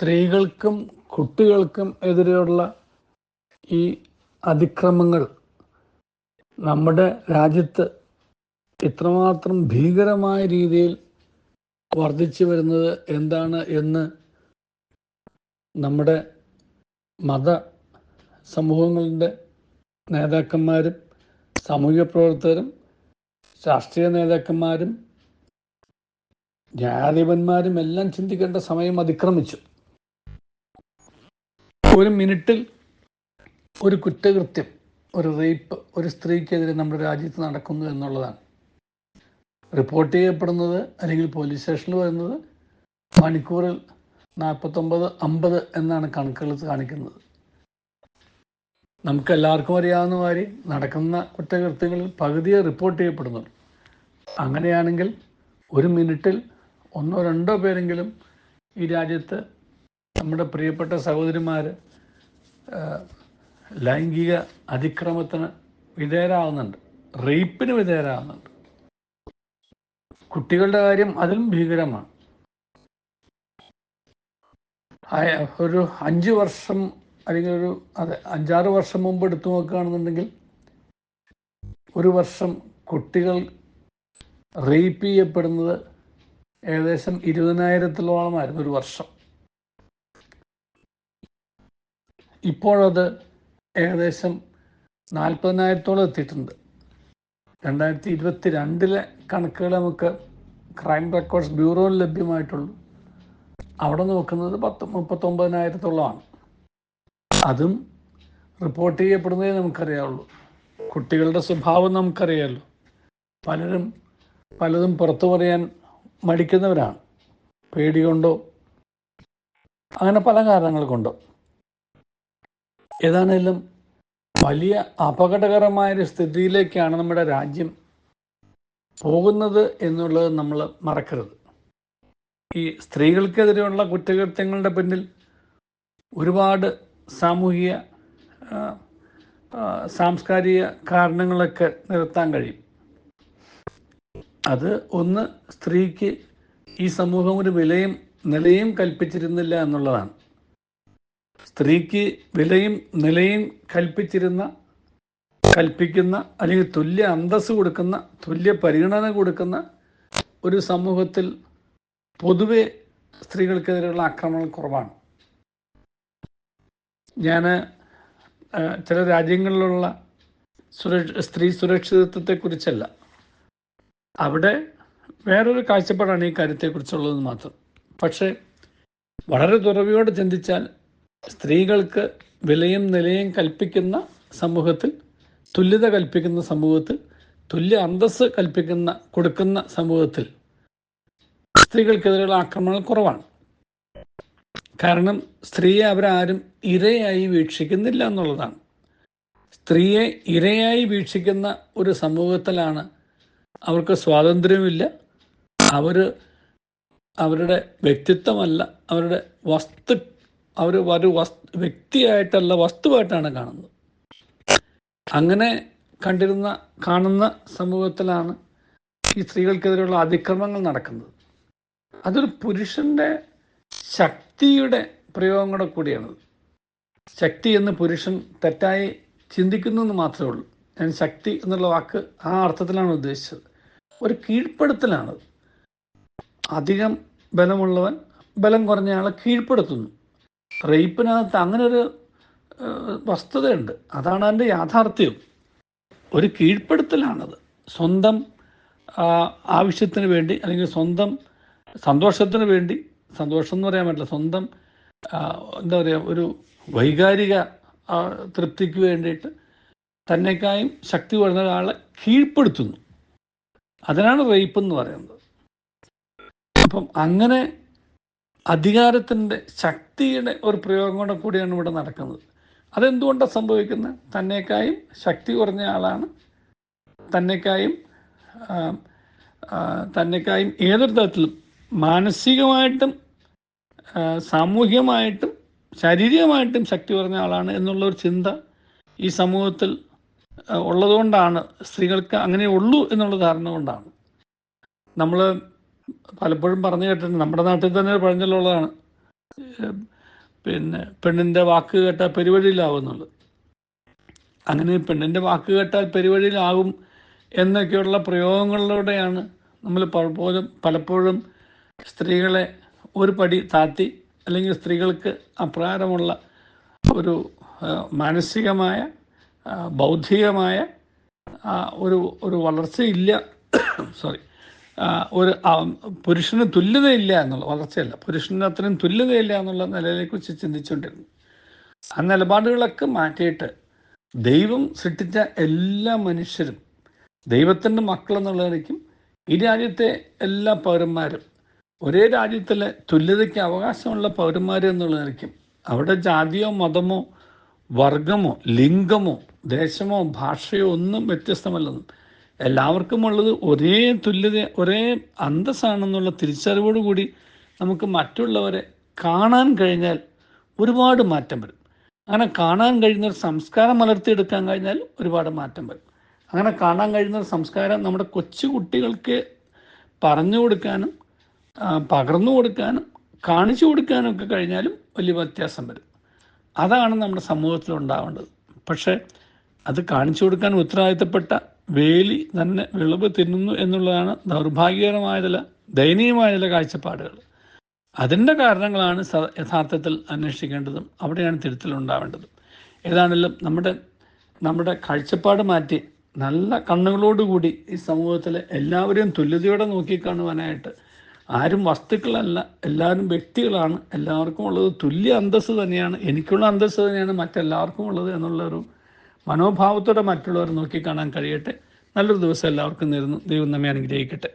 സ്ത്രീകൾക്കും കുട്ടികൾക്കും എതിരെയുള്ള ഈ അതിക്രമങ്ങൾ നമ്മുടെ രാജ്യത്ത് ഇത്രമാത്രം ഭീകരമായ രീതിയിൽ വർദ്ധിച്ചു വരുന്നത് എന്താണ് എന്ന് നമ്മുടെ മത സമൂഹങ്ങളുടെ നേതാക്കന്മാരും സാമൂഹിക പ്രവർത്തകരും രാഷ്ട്രീയ നേതാക്കന്മാരും ന്യായാധിപന്മാരും എല്ലാം ചിന്തിക്കേണ്ട സമയം അതിക്രമിച്ചു. ഒരു മിനിറ്റിൽ ഒരു കുറ്റകൃത്യം ഒരു റേപ്പ് ഒരു സ്ത്രീക്കെതിരെ നമ്മുടെ രാജ്യത്ത് നടക്കുന്നു എന്നുള്ളതാണ്. റിപ്പോർട്ട് ചെയ്യപ്പെടുന്നത് അല്ലെങ്കിൽ പോലീസ് സ്റ്റേഷനിൽ വരുന്നത് മണിക്കൂറിൽ നാൽപ്പത്തൊമ്പത് അമ്പത് എന്നാണ് കണക്കുകൾ കാണിക്കുന്നത്. നമുക്ക് എല്ലാവർക്കും അറിയാവുന്ന മാതിരി നടക്കുന്ന കുറ്റകൃത്യങ്ങളിൽ പകുതിയെ റിപ്പോർട്ട് ചെയ്യപ്പെടുന്നുള്ളൂ. അങ്ങനെയാണെങ്കിൽ ഒരു മിനിറ്റിൽ ഒന്നോ രണ്ടോ പേരെങ്കിലും ഈ രാജ്യത്ത് നമ്മുടെ പ്രിയപ്പെട്ട സഹോദരിമാർ ലൈംഗിക അതിക്രമത്തിന് വിധേയരാകുന്നുണ്ട് റേപ്പിന് വിധേയരാകുന്നുണ്ട് കുട്ടികളുടെ കാര്യം അതിലും ഭീകരമാണ്. ഒരു അഞ്ച് വർഷം അല്ലെങ്കിൽ ഒരു അതെ അഞ്ചാറ് വർഷം മുമ്പ് എടുത്തു നോക്കുകയാണെന്നുണ്ടെങ്കിൽ ഒരു വർഷം കുട്ടികൾ റേപ്പ് ചെയ്യപ്പെടുന്നത് ഏകദേശം ഇരുപതിനായിരത്തിലോളമായിരുന്നു ഒരു വർഷം. ഇപ്പോഴത് ഏകദേശം നാൽപ്പതിനായിരത്തോളം എത്തിയിട്ടുണ്ട്. രണ്ടായിരത്തി ഇരുപത്തി രണ്ടിലെ കണക്കുകൾ നമുക്ക് ക്രൈം റെക്കോർഡ്സ് ബ്യൂറോയിൽ ലഭ്യമായിട്ടുള്ളൂ. അവിടെ നോക്കുന്നത് പത്ത് മുപ്പത്തൊമ്പതിനായിരത്തോളമാണ്. അതും റിപ്പോർട്ട് ചെയ്യപ്പെടുന്നതേ നമുക്കറിയാവുള്ളൂ. കുട്ടികളുടെ സ്വഭാവം നമുക്കറിയാമല്ലോ പലരും പലതും പുറത്തു പറയാൻ മടിക്കുന്നവരാണ്. പേടി കൊണ്ടോ അങ്ങനെ പല കാരണങ്ങൾ കൊണ്ടോ. ഏതാണേലും വലിയ അപകടകരമായ ഒരു സ്ഥിതിയിലേക്കാണ് നമ്മുടെ രാജ്യം പോകുന്നത് എന്നുള്ളത് നമ്മൾ മറക്കരുത്. ഈ സ്ത്രീകൾക്കെതിരെയുള്ള കുറ്റകൃത്യങ്ങളുടെ പിന്നിൽ ഒരുപാട് സാമൂഹിക സാംസ്കാരിക കാരണങ്ങളൊക്കെ നിർത്താൻ കഴിയും. അത് ഒന്ന് സ്ത്രീക്ക് ഈ സമൂഹം ഒരു വിലയും നിലയും കൽപ്പിച്ചിരുന്നില്ല എന്നുള്ളതാണ്. സ്ത്രീക്ക് വിലയും നിലയും കൽപ്പിച്ചിരുന്ന കൽപ്പിക്കുന്ന അല്ലെങ്കിൽ തുല്യ അന്തസ് കൊടുക്കുന്ന തുല്യ പരിഗണന കൊടുക്കുന്ന ഒരു സമൂഹത്തിൽ പൊതുവെ സ്ത്രീകൾക്കെതിരെയുള്ള ആക്രമണം കുറവാണ്. ഞാൻ ചില രാജ്യങ്ങളിലുള്ള സുരക്ഷ സ്ത്രീ സുരക്ഷിതത്വത്തെക്കുറിച്ചല്ല. അവിടെ വേറൊരു കാഴ്ചപ്പാടാണ് ഈ കാര്യത്തെക്കുറിച്ചുള്ളത് മാത്രം. പക്ഷേ വളരെ തുറവിയോടെ ചിന്തിച്ചാൽ സ്ത്രീകൾക്ക് വിലയും നിലയും കൽപ്പിക്കുന്ന സമൂഹത്തിൽ തുല്യത കൽപ്പിക്കുന്ന സമൂഹത്തിൽ തുല്യ അന്തസ് കൽപ്പിക്കുന്ന കൊടുക്കുന്ന സമൂഹത്തിൽ സ്ത്രീകൾക്കെതിരെയുള്ള ആക്രമണങ്ങൾ കുറവാണ്. കാരണം സ്ത്രീയെ അവരാരും ഇരയായി വീക്ഷിക്കുന്നില്ല എന്നുള്ളതാണ്. സ്ത്രീയെ ഇരയായി വീക്ഷിക്കുന്ന ഒരു സമൂഹത്തിലാണ് അവർക്ക് സ്വാതന്ത്ര്യമില്ല അവർ അവരുടെ വ്യക്തിത്വമല്ല അവരുടെ വസ്തു അവർ ഒരു വ്യക്തിയായിട്ടല്ല വസ്തുവായിട്ടാണ് കാണുന്നത്. അങ്ങനെ കണ്ടിരുന്ന കാണുന്ന സമൂഹത്തിലാണ് ഈ സ്ത്രീകൾക്കെതിരെയുള്ള അതിക്രമങ്ങൾ നടക്കുന്നത്. അതൊരു പുരുഷന്റെ ശക്തിയുടെ പ്രയോഗം കൂടെ കൂടിയാണത് ശക്തി എന്ന് പുരുഷൻ തെറ്റായി ചിന്തിക്കുന്നു എന്ന് മാത്രമേ ഉള്ളൂ. ഞാൻ ശക്തി എന്നുള്ള വാക്ക് ആ അർത്ഥത്തിലാണ് ഉദ്ദേശിച്ചത്. ഒരു കീഴ്പ്പെടുത്തലാണത് അധികം ബലമുള്ളവൻ ബലം കുറഞ്ഞയാളെ കീഴ്പ്പെടുത്തുന്നു. റേപ്പിനകത്ത് അങ്ങനെ ഒരു വസ്തുതയുണ്ട്. അതാണ് അതിന്റെ യാഥാർത്ഥ്യം. ഒരു കീഴ്പ്പെടുത്തലാണത്. സ്വന്തം ആവശ്യത്തിന് വേണ്ടി അല്ലെങ്കിൽ സ്വന്തം സന്തോഷത്തിന് വേണ്ടി സന്തോഷം എന്ന് പറയാൻ പറ്റില്ല സ്വന്തം എന്താ പറയുക ഒരു വൈകാരിക തൃപ്തിക്ക് വേണ്ടിയിട്ട് തന്നെക്കായും ശക്തി കുറഞ്ഞ ഒരാളെ കീഴ്പ്പെടുത്തുന്നു. അതിനാണ് റേപ്പ് എന്ന് പറയുന്നത്. അപ്പം അങ്ങനെ അധികാരത്തിന്റെ ശക്തിയുടെ ഒരു പ്രയോഗം കൂടെ കൂടിയാണ് ഇവിടെ നടക്കുന്നത്. അതെന്തുകൊണ്ടാണ് സംഭവിക്കുന്നത്? തന്നെക്കായും ശക്തി കുറഞ്ഞ ആളാണ്. തന്നെക്കായും തന്നെക്കായും ഏതൊരു തരത്തിലും മാനസികമായിട്ടും സാമൂഹികമായിട്ടും ശാരീരികമായിട്ടും ശക്തി കുറഞ്ഞ ആളാണ് എന്നുള്ള ഒരു ചിന്ത ഈ സമൂഹത്തിൽ ഉള്ളതുകൊണ്ടാണ് സ്ത്രീകൾക്ക് അങ്ങനെ ഉള്ളൂ എന്നുള്ള ധാരണ കൊണ്ടാണ്. നമ്മൾ പലപ്പോഴും പറഞ്ഞു കേട്ടിട്ടുണ്ട്. നമ്മുടെ നാട്ടിൽ തന്നെ ഒരു പഴഞ്ചൊല്ലുള്ളതാണ്. പിന്നെ പെണ്ണിന്റെ വാക്ക് കേട്ടാൽ പെരുവഴിയിലാവുന്നുള്ളത് അങ്ങനെ പെണ്ണിന്റെ വാക്ക് കേട്ടാൽ പെരുവഴിയിലാകും എന്നൊക്കെയുള്ള പ്രയോഗങ്ങളിലൂടെയാണ് നമ്മൾ പലപ്പോഴും പലപ്പോഴും സ്ത്രീകളെ ഒരു പടി താത്തി അല്ലെങ്കിൽ സ്ത്രീകൾക്ക് അപ്രകാരമുള്ള ഒരു മാനസികമായ ബൗദ്ധികമായ ഒരു ഒരു വളർച്ചയില്ല. സോറി ഒരു പുരുഷന് തുല്യതയില്ല എന്നുള്ള വളർച്ചയല്ല. പുരുഷന് അത്രയും തുല്യതയില്ല എന്നുള്ള നിലയിലേക്കുറിച്ച് ചിന്തിച്ചുകൊണ്ടിരുന്നു ആ നിലപാടുകളൊക്കെ മാറ്റിയിട്ട് ദൈവം സൃഷ്ടിച്ച എല്ലാ മനുഷ്യരും ദൈവത്തിന്റെ മക്കളെന്നുള്ളതിലേക്കും ഈ രാജ്യത്തെ എല്ലാ പൗരന്മാരും. ഒരേ രാജ്യത്തിലെ തുല്യതയ്ക്ക് അവകാശമുള്ള പൗരന്മാർ എന്നുള്ളതിലേക്കും അവിടെ ജാതിയോ മതമോ വർഗമോ ലിംഗമോ ദേശമോ ഭാഷയോ ഒന്നും വ്യത്യസ്തമല്ലെന്നും. എല്ലാവർക്കും ഉള്ളത് ഒരേ തുല്യത ഒരേ അന്തസ്സാണെന്നുള്ള തിരിച്ചറിവോടുകൂടി നമുക്ക് മറ്റുള്ളവരെ കാണാൻ കഴിഞ്ഞാൽ ഒരുപാട് മാറ്റം വരും. അങ്ങനെ കാണാൻ കഴിയുന്ന ഒരു സംസ്കാരം വളർത്തിയെടുക്കാൻ കഴിഞ്ഞാൽ ഒരുപാട് മാറ്റം വരും. അങ്ങനെ കാണാൻ കഴിയുന്ന ഒരു സംസ്കാരം നമ്മുടെ കൊച്ചു കുട്ടികൾക്ക് പറഞ്ഞു കൊടുക്കാനും പകർന്നു കൊടുക്കാനും കാണിച്ചു കൊടുക്കാനും ഒക്കെ കഴിഞ്ഞാലും വലിയ വ്യത്യാസം വരും. അതാണ് നമ്മുടെ സമൂഹത്തിൽ ഉണ്ടാവേണ്ടത്. പക്ഷേ അത് കാണിച്ചു കൊടുക്കാൻ ഉത്തരവാദിത്തപ്പെട്ട വേലി തന്നെ വിളവ് തിന്നുന്നു എന്നുള്ളതാണ് ദൗർഭാഗ്യകരമായ ചില ദയനീയമായ ചില കാഴ്ചപ്പാടുകൾ. അതിന്റെ കാരണങ്ങളാണ് യഥാർത്ഥത്തിൽ അന്വേഷിക്കേണ്ടതും അവിടെയാണ് തിരുത്തലുണ്ടാവേണ്ടതും ഏതാണെങ്കിലും നമ്മുടെ നമ്മുടെ കാഴ്ചപ്പാട് മാറ്റി നല്ല കണ്ണുകളോടുകൂടി ഈ സമൂഹത്തിലെ എല്ലാവരെയും തുല്യതയോടെ നോക്കിക്കാണുവാനായിട്ട് ആരും വസ്തുക്കളല്ല എല്ലാവരും വ്യക്തികളാണ് എല്ലാവർക്കും ഉള്ളത് തുല്യ അന്തസ്സ് തന്നെയാണ് എനിക്കുള്ള അന്തസ്സ് തന്നെയാണ് മറ്റെല്ലാവർക്കും ഉള്ളത് എന്നുള്ളൊരു മനോഭാവത്തോടെ മറ്റുള്ളവർ നോക്കിക്കാണാൻ കഴിയട്ടെ. നല്ലൊരു ദിവസം എല്ലാവർക്കും നേരുന്നു. ദൈവം നമ്മെ അനുഗ്രഹിക്കട്ടെ.